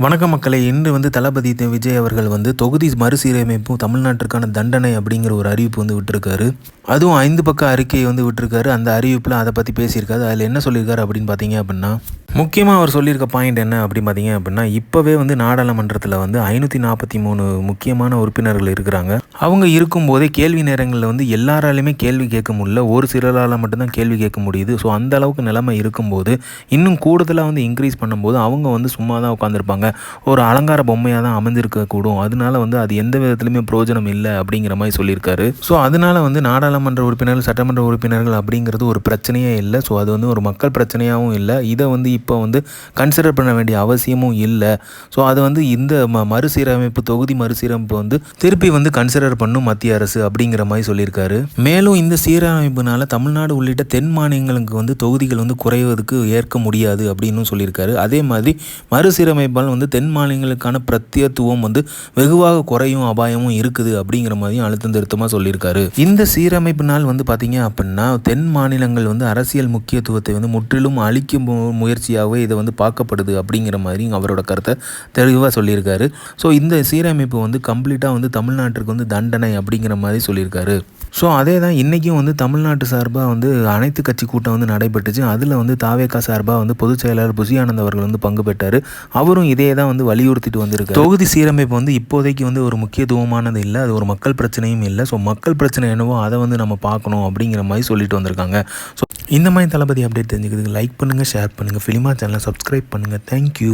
வணக்க மக்களை இன்று வந்து தளபதி விஜய் அவர்கள் வந்து தொகுதி மறுசீரமைப்பும் தமிழ்நாட்டிற்கான தண்டனை அப்படிங்கிற ஒரு அறிவிப்பு வந்து விட்டுருக்காரு. அதுவும் ஐந்து பக்க அறிக்கையை வந்து விட்டுருக்காரு. அந்த அறிவிப்பில் அதை பற்றி பேசியிருக்காரு. அதில் என்ன சொல்லியிருக்காரு அப்படின்னு பார்த்தீங்க அப்படின்னா முக்கியமாக அவர் சொல்லியிருக்க பாயிண்ட் என்ன அப்படின்னு பார்த்தீங்க அப்படின்னா இப்போவே வந்து நாடாளுமன்றத்தில் வந்து ஐநூற்றி நாற்பத்தி மூணு முக்கியமான உறுப்பினர்கள் இருக்கிறாங்க. அவங்க இருக்கும்போதே கேள்வி நேரங்களில் வந்து எல்லாராலையுமே கேள்வி கேட்க முடியல. ஒரு சிலரால் மட்டும்தான் கேள்வி கேட்க முடியுது. ஸோ அந்த அளவுக்கு நிலைமை இருக்கும்போது இன்னும் கூடுதலாக வந்து இன்க்ரீஸ் பண்ணும்போது அவங்க வந்து சும்மா தான் உட்காந்துருப்பாங்க ஒரு அலங்கார பொம்மையாக தான் அமைஞ்சிருக்கக்கூடும் அதனால வந்து அது எந்த விதத்துலையுமே பிரயோஜனம் இல்லை அப்படிங்கிற மாதிரி சொல்லியிருக்காரு. ஸோ அதனால வந்து நாடாளுமன்ற உறுப்பினர்கள் சட்டமன்ற உறுப்பினர்கள் அப்படிங்கிறது ஒரு பிரச்சனையே இல்லை. ஸோ அது வந்து ஒரு மக்கள் பிரச்சனையாகவும் இல்லை. இதை வந்து இப்போ வந்து கன்சிடர் பண்ண வேண்டிய அவசியமும் இல்லை. ஸோ அது வந்து இந்த ம மறுசீரமைப்பு தொகுதி மறுசீரமைப்பு வந்து திருப்பி வந்து கன்சிடர் பண்ணும் மத்திய அரசு அப்படிங்கிற மாதிரி சொல்லியிருக்காரு. மேலும் இந்த சீரமைப்புனால தமிழ்நாடு உள்ளிட்ட தென் மாநிலங்களுக்கு வந்து தொகுதிகள் வந்து குறைவதற்கு ஏற்க முடியாது அப்படின்னு சொல்லியிருக்காரு. அதே மாதிரி மறுசீரமைப்பால் வந்து தென் மாநிலங்களுக்கான பிரத்யத்துவம் வந்து வெகுவாக குறையும் அபாயமும் இருக்குது அப்படிங்கிற மாதிரியும் அழுத்தம் திருத்தமாக சொல்லியிருக்காரு. இந்த சீரமைப்பினால் வந்து பார்த்தீங்க அப்படின்னா தென் மாநிலங்கள் வந்து அரசியல் முக்கியத்துவத்தை வந்து முற்றிலும் அழிக்கும் முயற்சி முயற்சியாகவே இதை வந்து பார்க்கப்படுது அப்படிங்கிற மாதிரி அவரோட கருத்தை தெளிவாக சொல்லியிருக்காரு. ஸோ இந்த சீரமைப்பு வந்து கம்ப்ளீட்டாக வந்து தமிழ்நாட்டிற்கு வந்து தண்டனை அப்படிங்கிற மாதிரி சொல்லியிருக்காரு. ஸோ அதே தான் இன்றைக்கும் வந்து தமிழ்நாட்டு சார்பாக வந்து அனைத்து கட்சி கூட்டம் வந்து நடைபெற்றுச்சு. அதில் வந்து தாவேக்கா சார்பாக வந்து பொதுச் செயலாளர் புசி அவர்கள் வந்து பங்கு பெற்றார். அவரும் இதே தான் வந்து வலியுறுத்திட்டு வந்திருக்காரு. தொகுதி சீரமைப்பு வந்து இப்போதைக்கு வந்து ஒரு முக்கியத்துவமானது இல்லை. அது ஒரு மக்கள் பிரச்சனையும் இல்லை. ஸோ மக்கள் பிரச்சனை என்னவோ அதை வந்து நம்ம பார்க்கணும் அப்படிங்கிற மாதிரி சொல்லிட்டு வந்திருக்காங்க. ஸோ இந்த மாதிரி தளபதி அப்டேட் தெரிஞ்சுக்கிறதுக்கு லைக் பண்ணுங்கள் ஷேர் பண்ணுங்கள் ஃபிலிமா சேனலை சப்ஸ்கிரைப் பண்ணுங்கள் தேங்க்யூ